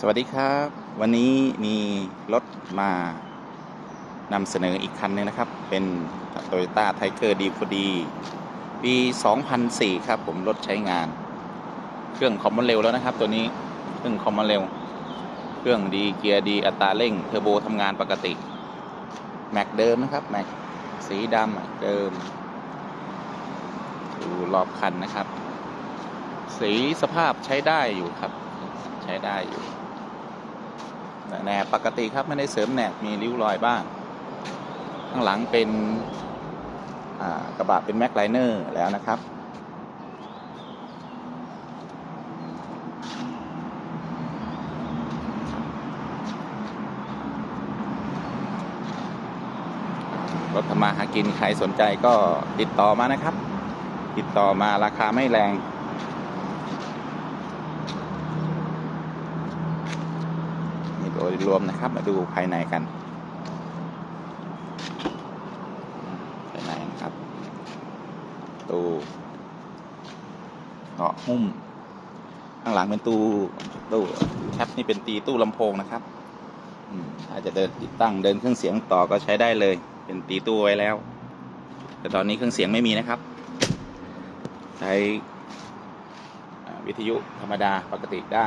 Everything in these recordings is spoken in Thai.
สวัสดีครับ วันนี้มีรถมานำเสนออีกคันหนึงนะครับ เป็น Toyota Tiger d พอดีปี 2004 ครับ ผมรถใช้งาน เครื่องคอมมอนเร็วแล้วนะครับ ตัวนี้เครื่องคอมมอนเร็ว เครื่องดีเกียร์ดีอัตราเร่งเทอร์โบทำงานปกติ แม็กเดิมนะครับ แม็กสีดำเดิม ดูรอบคันนะครับ สีสภาพใช้ได้อยู่ครับ ใช้ได้อยู่ แหนบปกติครับไม่ได้เสริมแหนบมีริ้วรอยบ้าง ข้างหลังเป็นกระบะเป็นแม็กไลเนอร์แล้วนะครับรถทำมาหากินใครสนใจก็ติดต่อมานะครับ ติดต่อมาราคาไม่แรง โดยรวมนะครับมาดูภายในกันภายในนะครับตู้เกาะหุ้มข้างหลังเป็นตู้ตู้แคปนี่เป็นตีตู้ลำโพงนะครับอืมถ้าจะเดินติดตั้งเดินเครื่องเสียงต่อก็ใช้ได้เลย เป็นตีตู้ไว้แล้ว แต่ตอนนี้เครื่องเสียงไม่มีนะครับ ใช้วิทยุธรรมดาปกติได้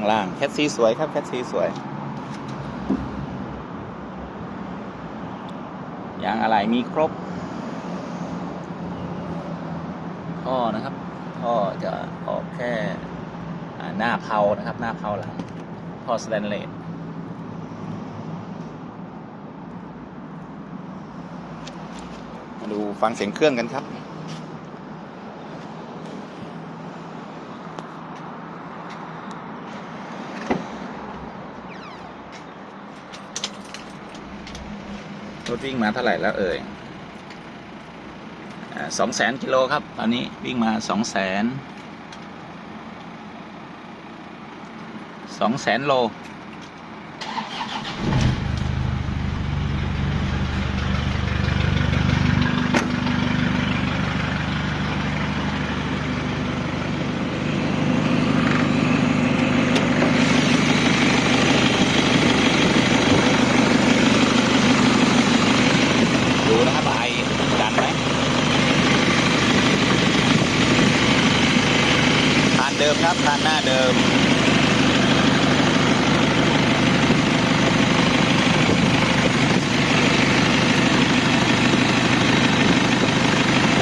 างล่าง แคทซีสวยครับ แคทซีสวย ยางอะไรมีครบ ท่อนะครับ ท่อจะออกแค่หน้าเพานะครับ หน้าเพาหลัง ท่อสแตนเลสมาดูฟังเสียงเครื่องกันครับ รถวิ่งมาเท่าไหร่แล้วเอ่ยสองแสนกิโลครับ ตอนนี้วิ่งมาสองแสนสองแสนโล ดูนะครับไอดันไหมคานเดิ มครับคานหน้าเดิม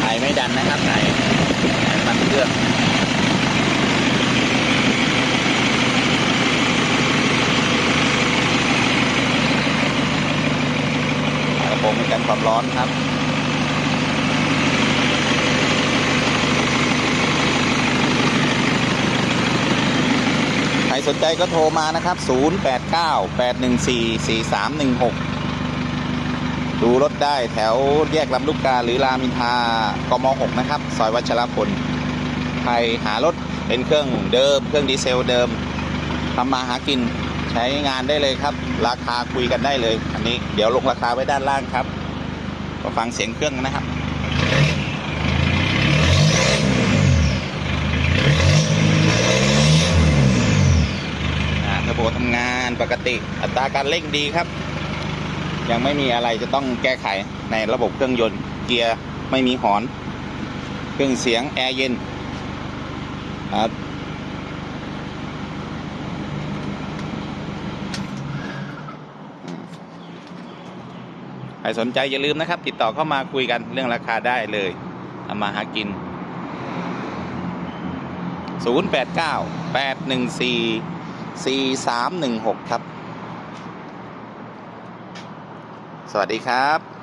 ไอไม่ดันนะครับไอไอมันเครื่องกระโปรงมีกันความร้อนครับ ใคร สนใจก็โทรมานะครับ 0898144316 ดูรถได้แถวแยกลำลูกกาหรือรามินทากม 6 นะครับ ซอยวัชรพล ใครหารถเป็นเครื่องเดิม เครื่องดีเซลเดิมทำมาหากินใช้งานได้เลยครับ ราคาคุยกันได้เลย อันนี้เดี๋ยวลงราคาไว้ด้านล่างครับ ก็ฟังเสียงเครื่องนะครับ อ่าเทำงานปกติอัตราการเร่งดีครับ ยังไม่มีอะไรจะต้องแก้ไขในระบบเครื่องยนต์ เกียร์ไม่มีหอน เครื่องเสียงแอร์เย็นใครสนใจอย่าลืมนะครับ ติดต่อเข้ามาคุยกันเรื่องราคาได้เลยทำมาหากิน 089 814 4316 ครับ สวัสดีครับ